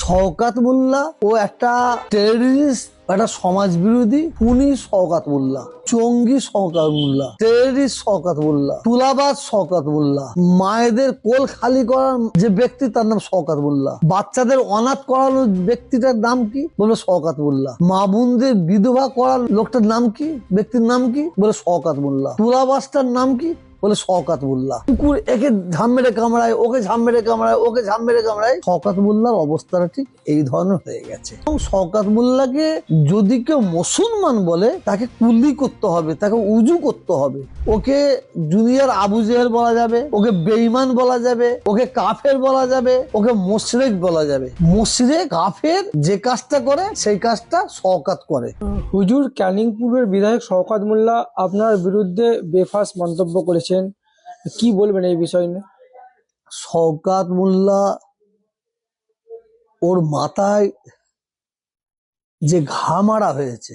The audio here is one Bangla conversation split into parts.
শওকাত মোল্লা ও একটা টেররিস্ট একটা সমাজ বিরোধী খুনি শওকাত মোল্লা চঙ্গি শওকাত মোল্লা টেররিস্ট শওকাত মোল্লা, তুলাবাজ শওকাত মোল্লা, মায়েদের কোল খালি করার যে ব্যক্তি তার নাম শওকাত মোল্লা, বাচ্চাদের অনাথ করানোর ব্যক্তিটার নাম কি বলে শওকাত মোল্লা মা বোনদের বিধবা করার লোকটার নাম কি, ব্যক্তির নাম কি বলে শওকাত মোল্লা তুলাবাসটার নাম কি বলে শওকাত মোল্লা কুকুর একে ঝাম মেরে কামড়ায়, ওকে ঝাম মেরে কামড়ায়, ওকে ঝাম মেরে কামড়ায়। শওকাত মোল্লার অবস্থাটা ঠিক এই ধরনের হয়ে গেছে। এবং শওকাত মোল্লাকে যদি কেউ মুসলমান বলে, তাকে কুলি করতে হবে, তাকে উজু করতে হবে। ওকে জুনিয়র আবু জেহেল বলা যাবে, ওকে বেইমান বলা যাবে, ওকে কাফের বলা যাবে, ওকে মোশরেক বলা যাবে। মোশরেক, কাফের যে কাজটা করে, সেই কাজটা শওকাত করে। হুজুর ক্যানিংপুরের বিধায়ক শওকাত মোল্লা আপনার বিরুদ্ধে বেফাস মন্তব্য করেছেন কি বলবেন এই বিষয় নিয়ে? শওকাত মোল্লা ওর মাথায় যে ঘা মারা হয়েছে,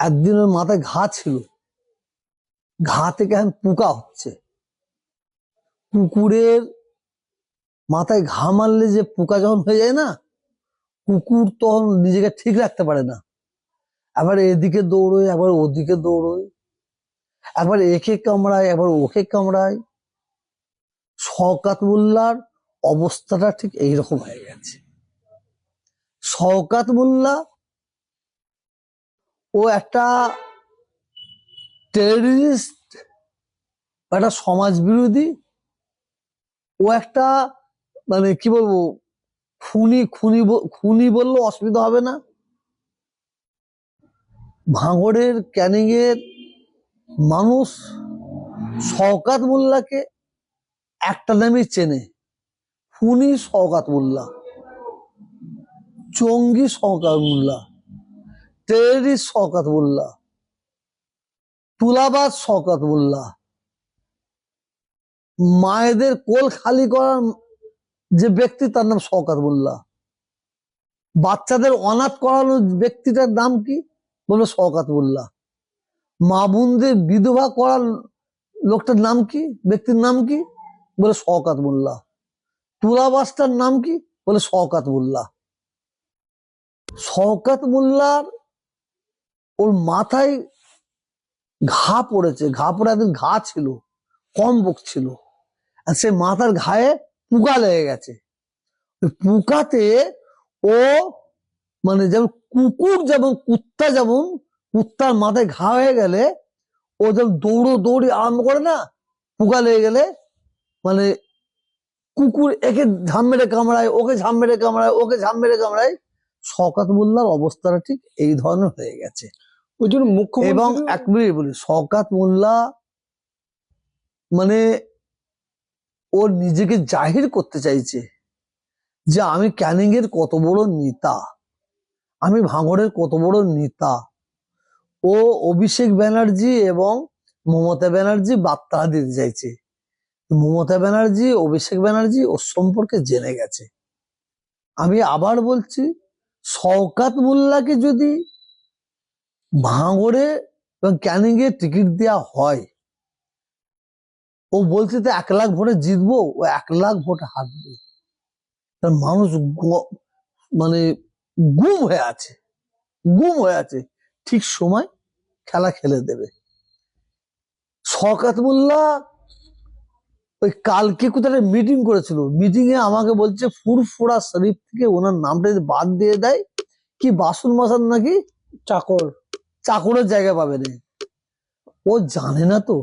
একদিন ওর মাথায় ঘা ছিল। ঘা থেকে এখন পোকা হচ্ছে। কুকুরের মাথায় ঘা মারলে যে পোকা যখন হয়ে যায় না, কুকুর তখন নিজেকে ঠিক রাখতে পারে না। আবার এদিকে দৌড়োয়, আবার ওদিকে দৌড়োয়। একবার একে কামড়ায়, একবার ওকে কামড়ায়। শওকাত মোল্লার অবস্থাটা ঠিক এইরকম হয়ে গেছে। শওকাত মোল্লা, ও একটা টেররিস্ট একটা সমাজ বিরোধী ও একটা মানে কি বলব, খুনি খুনি খুনি বললে অসুবিধা হবে না। ভাঙড়ের ক্যানিং এর মানুষ শওকাত মোল্লাকে একটা নামই চেনে। ফুনি শওকাত মোল্লা চঙ্গি শওকাত মোল্লা টেরিস শওকাত মোল্লা, তুলাবাজ শওকাত মোল্লা, মায়েদের কোল খালি করার যে ব্যক্তি তার নাম শওকাত মোল্লা। বাচ্চাদের অনাথ করানোর ব্যক্তিটার নাম কি? বলল শওকাত মোল্লা। মা বোনদের বিধবা করার লোকটার নাম কি? ব্যক্তির নাম কি? বলে শওকাত মোল্লা। তুলাবাসটার নাম কি? বলে শওকাত মোল্লা। শওকাত মোল্লার ওর মাথায় ঘা পড়েছে। ঘা পড়ে একদিন ঘা ছিল, কম বুক ছিল। আর সে মাথার ঘায়ে পুকা লেগে গেছে। পুকাতে ও মানে যেমন কুকুর যেমন, কুত্তা যেমন কুত্তার মাথায় ঘা হয়ে গেলে ও যেমন দৌড়ো দৌড়ি আরম্ভ করে না পোকা লেগে গেলে মানে কুকুর একে ঝাম মেরে কামড়ায় ওকে ঝাম মেরে কামড়ায় ওকে ঝাম মেরে কামড়ায়। শওকাত মোল্লার অবস্থাটা ঠিক এই ধরনের হয়ে গেছে। ওই জন্য মুখ্য এবং এক মিনিট বলি শওকাত মোল্লা মানে ও নিজেকে জাহির করতে চাইছে যে আমি ক্যানিং এর কত বড় নেতা আমি ভাঙড়ের কত বড় নেতা ও অভিষেক ব্যানার্জি এবং মমতা ব্যানার্জি বার্তা দিতে চাইছে। মমতা ব্যানার্জি, অভিষেক ব্যানার্জি ও সম্পর্কে জেনে গেছে। আমি আবার বলছি, শওকাত মোল্লাকে যদি ভাঙড়ে এবং ক্যানিং এ টিকিট দেওয়া হয়, ও বলছে তো এক লাখ ভোটে জিতবো, ও এক লাখ ভোটে হারবে। মানুষ মানে গুম হয়ে আছে, গুম হয়ে আছে। ঠিক সময় খেলা খেলে দেবে। শকাত মোল্লা ওই কালকে কোথায় মিটিং করেছিল। মিটিং এ আমাকে বলছে ফুরফুরা শরীফ থেকে ওনার নামটা যদি বাদ দিয়ে দেয় কি বাসন মাসান নাকি? চাকর। চাকরের জায়গা পাবে না ও জানে না তো।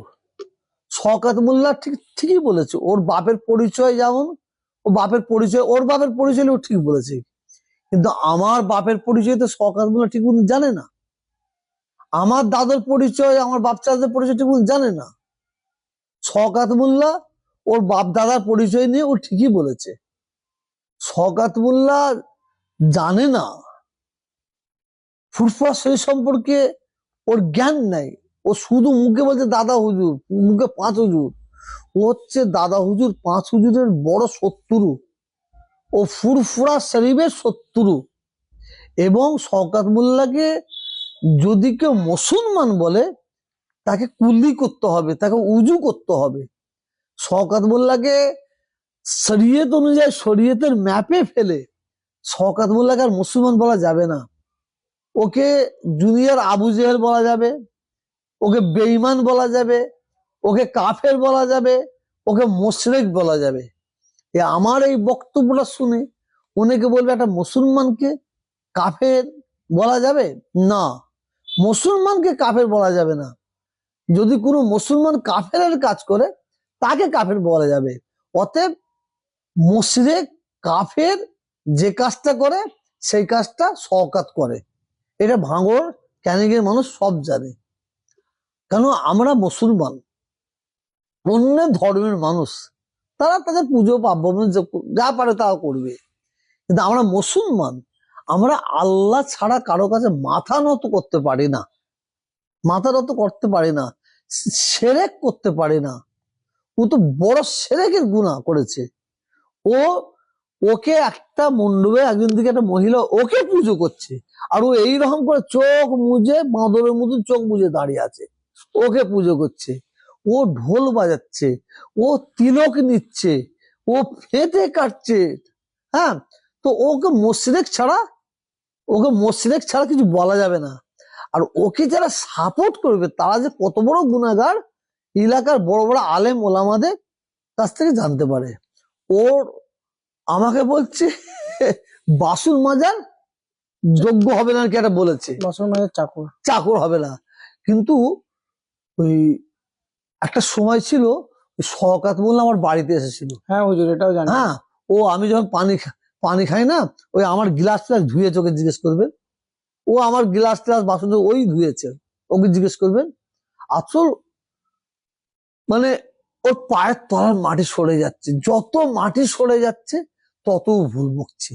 শকাত মোল্লা ঠিক ঠিকই বলেছে। ওর বাপের পরিচয় যেমন ও বাপের পরিচয় ওর বাপের পরিচয় ও ঠিক বলেছে। কিন্তু আমার বাপের পরিচয় তো শকাত মোল্লা ঠিক জানে না। আমার দাদার পরিচয়, আমার বাপ চাচাদের পরিচয় ঠিক জানে না। শকাত মোল্লা, ওর বাপ দাদার পরিচয় নিয়ে ও ঠিকই বলেছে। শকাত মোল্লা জানে না। ফুরফুরা সেই সম্পর্কে ওর জ্ঞান নাই। ও শুধু মুখে বলছে, দাদা হুজুর। মুখে পাঁচ হুজুর। ও হচ্ছে দাদা হুজুর পাঁচ হুজুরের বড় শত্রু। ও ফুরফুরা শরীফের শত্রু। এবং শওকাত মোল্লাকে যদি কেউ মুসলমান বলে, তাকে কুলি করতে হবে, তাকে উজু করতে হবে। শওকাত মোল্লাকে শরীয়ত অনুযায়ী শরীয়তের ম্যাপে ফেলে। শওকাত মোল্লাকে আর মুসলমান বলা যাবে না। ওকে জুনিয়র আবু জেহেল বলা যাবে, ওকে বেঈমান বলা যাবে, ওকে কাফের বলা যাবে, ওকে মোশরেক বলা যাবে। এ আমার এই বক্তব্যটা শুনে অনেকে বলবে, একটা মুসলমানকে কাফের বলা যাবে? না। মুসলমানকে কাফের বলা যাবে না। যদি কোনো মুসলমান কাফের কাজ করে, তাকে কাফের বলা যাবে। অতএব মুশরেক কাফের যে কাজটা করে, সেই কাজটা শওকাত করে। এটা ভাঙর ক্যানিংয়ের মানুষ সব জানে। কেন আমরা মুসলমান, অন্য ধর্মের মানুষ, তারা তাদের পুজো পার্বণ যে- পারে তারা করবে। কিন্তু আমরা মুসলমান আমরা আল্লাহ ছাড়া কারও কাছে মাথা নত করতে পারি না। মাথা নত করতে পারি না। সেরেক করতে পারি না। ও তো বড় সেরেকের গুণা করেছে। ও, ওকে একটা মণ্ডপে একজন দিকে একটা মহিলা ওকে পুজো করছে। আর ও এইরকম করে চোখ মুজে বাঁদরের মতন চোখ মুজে দাঁড়িয়ে আছে। ওকে পুজো করছে। ও ঢোল বাজাচ্ছে। ও তিলক নিচ্ছে। ও ফেটে কাটছে। হ্যাঁ? তো ওকে মোশরেক ছাড়া ওকে মোশরেক ছাড়া কিছু বলা যাবে না। আর ওকে যারা সাপোর্ট করবে তারা যে কত বড় গুণাগার এলাকার বড় বড় আলেম ওলামাদের কাছ থেকে জানতে পারে। ওর আমাকে বলছে বাসুল মাজার যোগ্য হবে না কি একটা বলেছে মুসলমানের চাকর। চাকর হবে না। কিন্তু ওই একটা সময় ছিল শওকাত বললে আমার বাড়িতে এসেছিল। হ্যাঁ হুজুর এটাও জানি। হ্যাঁ ও আমি যখন পানি খা- পানি খাই না ওই আমার গিলাস টিলাস ধুয়ে চোখে জিজ্ঞেস করবেন ও আমার গিলাস টিলাস বাসন ওই ধুয়েছে ওকে জিজ্ঞেস করবেন আসল মানে ওর পায়ের তলার মাটি সরে যাচ্ছে যত মাটি সরে যাচ্ছে তত ভুল বকছে।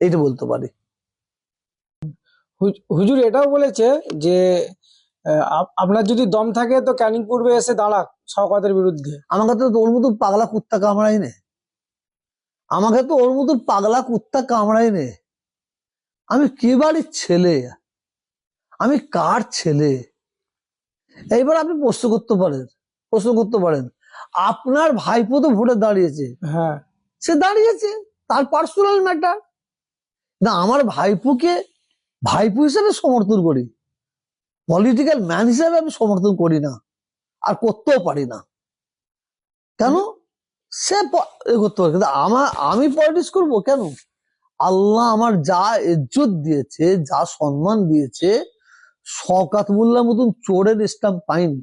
এইটা বলতে পারি। হুজুর এটাও বলেছে যে আপ- আপনার যদি দম থাকে তো ক্যানিং পূর্বে এসে দাঁড়াক শওকাতের বিরুদ্ধে। আমাকে তো ওর মতো পাগলা কুত্তা কামড়াই নে। আমাকে তো ওর মতো পাগলা কুত্তা কামড়াই নে আমি কে বাড়ির ছেলে? আমি কার ছেলে? এইবার আপনি প্রশ্ন করতে পারেন প্রশ্ন করতে পারেন। আপনার ভাইপো তো ভোটে দাঁড়িয়েছে। হ্যাঁ। সে দাঁড়িয়েছে তার পার্সোনাল ম্যাটার না আমার ভাইপোকে ভাইপো হিসেবে সমর্থন করি। পলিটিক্যাল ম্যান হিসেবে আমি সমর্থন করি না। আর করতেও পারি না। কেন? সে করতে পারে। কিন্তু আমার আমি পলিটিক্স করব কেন? আল্লাহ আমার যা ইজ্জত দিয়েছে, যা সম্মান দিয়েছে শকাত মোল্লার মতন চোরের স্ট্যাম্প পাইনি,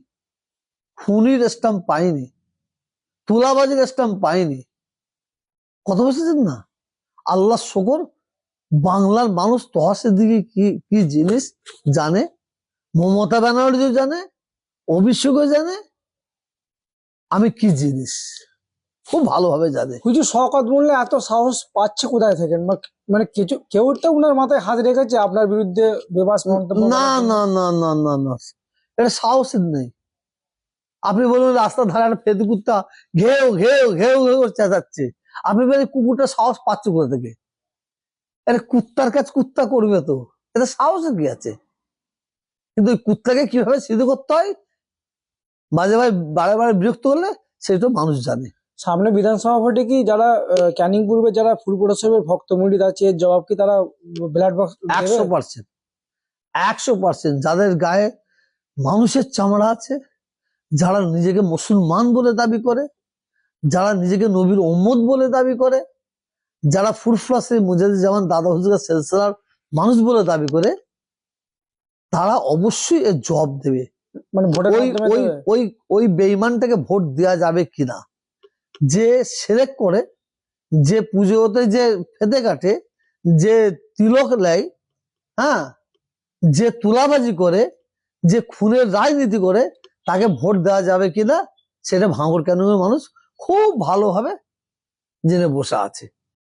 খুনির স্ট্যাম্প পাইনি, তুলাবাজির স্ট্যাম্প পাইনি। কথা বুঝেছেন না? আল্লাহ শকর, বাংলার মানুষ তহাসের দিকে কি কি জিনিস জানে? মমতা ব্যানার্জিও জানে, অভিষেকও জানে। আমি কি জিনিস? খুব ভালোভাবে জানে হুজুর শওকত মোল্লা এত সাহস পাচ্ছে কোথায় থেকে? বা- মানে কিছু কেউ তো উনার মাথায় হাত রেখেছে আপনার বিরুদ্ধে বেবাস মন্তব্য না না না না না না। এটা সাহসের নেই। আপনি বলুন রাস্তার ধারে একটা ফেদি কুত্তা ঘেউ ঘেউ ঘেউ ঘেউ চেঁচাচ্ছে। আপনি বলেন কুকুরটা সাহস পাচ্ছে কোথা থেকে? আরে কুত্তার কাজ কুত্তা করবে তো। এটা সাহসের কি আছে? কিন্তু ওই কুত্তাকে কীভাবে সিদ্ধ করতে হয়? মাঝে মাঝে বারে বারে বিরক্ত করলে সেটা মানুষ জানে। সামনে বিধানসভা ভোটে কি যারা ক্যানিং পূর্বে যারা ফুলপুর সাহেবের ভক্ত মুড়ি আছে এর জবাব কি তারা ব্লাড বক্স একশো পার্সেন্ট। একশো পার্সেন্ট। যাদের গায়ে মানুষের চামড়া আছে যারা নিজেকে মুসলমান বলে দাবি করে যারা নিজেকে নবীর ওম্মদ বলে দাবি করে যারা ফুরফুরাসের মুজাহিদ যেমন দাদা হুজুরের সেলসেলার মানুষ বলে দাবি করে তারা অবশ্যই এর জবাব দেবে। মানে ওই? ওই ওই বেইমানটাকে ভোট দেওয়া যাবে কিনা? যে সেরেক করে, যে পুজোতে যে ফেদে কাটে, যে তিলক নেয় হ্যাঁ যে তুলাবাজি করে, যে খুনের রাজনীতি করে, তাকে ভোট দেওয়া যাবে কিনা, সেটা ভাঙর কেন মানুষ খুব ভালোভাবে জেনে বসে আছে।